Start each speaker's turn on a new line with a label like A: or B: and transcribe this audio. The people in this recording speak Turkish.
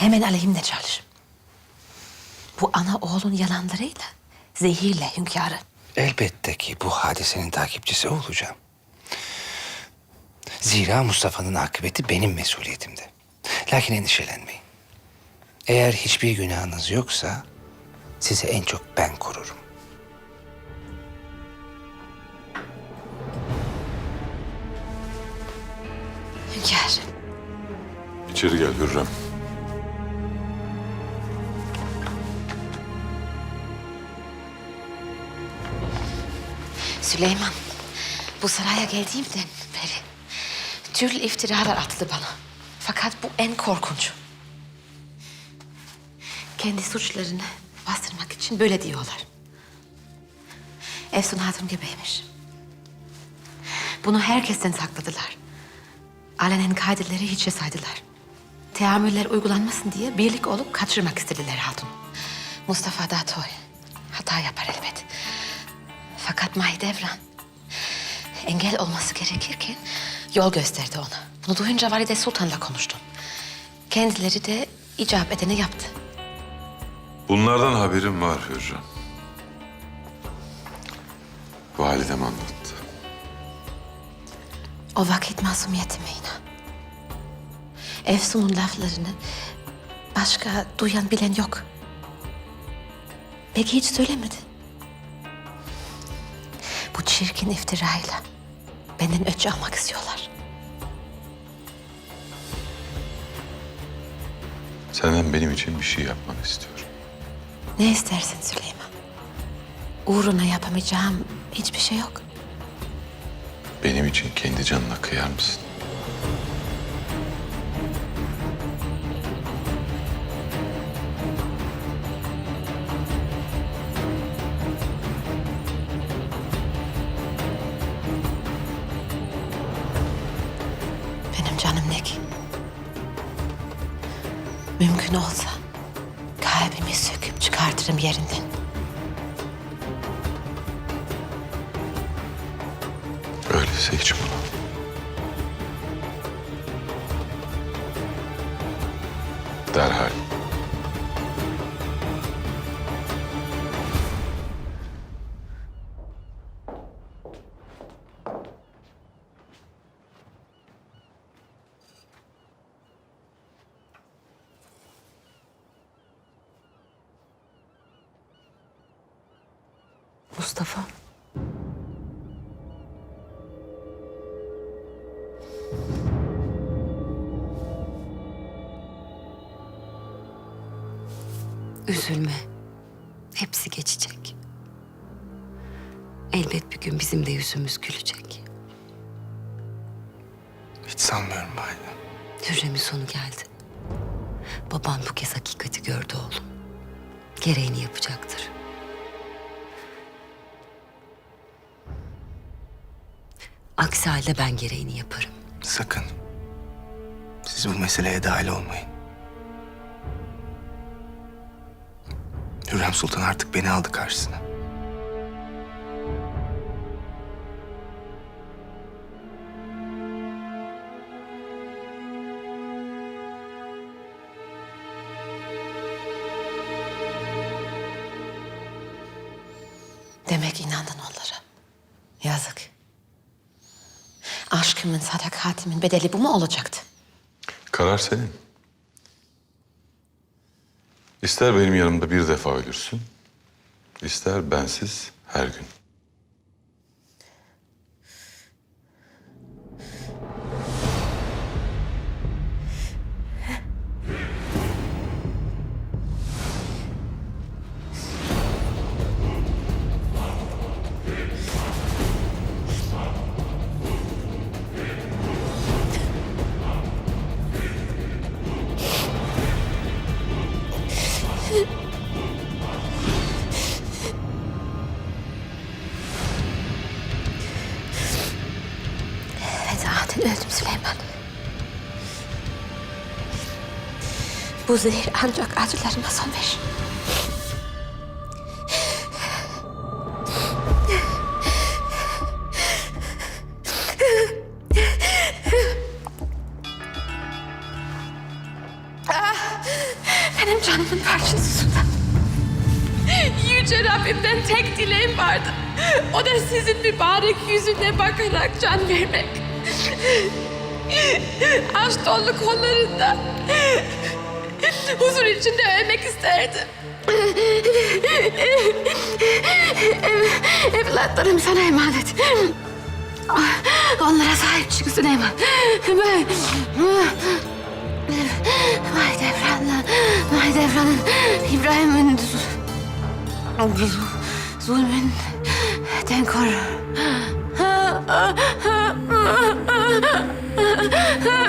A: Hemen aleyhimde çalış. Bu ana oğlun yalanlarıyla zehirle hünkârı.
B: Elbette ki bu hadisenin takipçisi olacağım. Zira Mustafa'nın akıbeti benim mesuliyetimde. Lakin endişelenmeyin. Eğer hiçbir günahınız yoksa sizi en çok ben korurum.
A: Hünkâr.
C: İçeri gel Hürrem.
A: Süleyman, bu saraya geldiğimden beri türlü iftiralar atıldı bana. Fakat bu en korkunç. Kendi suçlarını bastırmak için böyle diyorlar. Efsun Hatun gebeymiş. Bunu herkesten sakladılar. Alenen kaydeleri hiçe saydılar. Teamüller uygulanmasın diye birlik olup kaçırmak istediler Hatun. Mustafa da toy. Hata yapar Fakat Mahidevran engel olması gerekirken yol gösterdi ona. Bunu duyunca Valide Sultan'la konuştum. Kendileri de icap edeni yaptı.
C: Bunlardan haberim var Hürrem. Validem anlattı.
A: O vakit masumiyetime inan. Efsun'un laflarını başka duyan bilen yok. Peki hiç söylemedi. Çirkin iftirayla benden öç almak istiyorlar.
C: Senden benim için bir şey yapmanı istiyorum.
A: Ne istersin Süleyman? Uğruna yapamayacağım hiçbir şey yok.
C: Benim için kendi canına kıyar mısın?
A: Mümkün olsa kalbimi söküp çıkartırım yerinden.
C: Öyleyse hiç bunu. Derhal.
A: Mustafa.
D: Üzülme. Hepsi geçecek. Elbet bir gün bizim de yüzümüz gülecek.
B: Hiç sanmıyorum validem.
D: Hürrem'in sonu geldi. Baban bu kez hakikati gördü oğlum. Gereğini yapacaktır. Aksi halde ben gereğini yaparım.
B: Sakın. Siz bu meseleye dahil olmayın. Hürrem Sultan artık beni aldı karşısına.
A: Demek inandın onlara. Yazık. Aşkımın, sadakatimin bedeli bu mu olacaktı?
C: Karar senin. İster benim yanımda bir defa ölürsün, ister bensiz her gün.
A: Öldüm Süleyman. Bu zehir ancak acılarıma son verir. Ah! benim canımın parçası.
E: Yüce Rabbimden tek dileğim vardı. O da sizin mübarek yüzüne bakarak can vermek. Aşk dolu kollarında huzur içinde ölmek isterdim.
A: Evlatlarım sana emanet. Onlara sahip çık Süleyman. Ben... Mahidevran'la, Mahidevran'ın İbrahim'in 啊啊啊啊啊啊！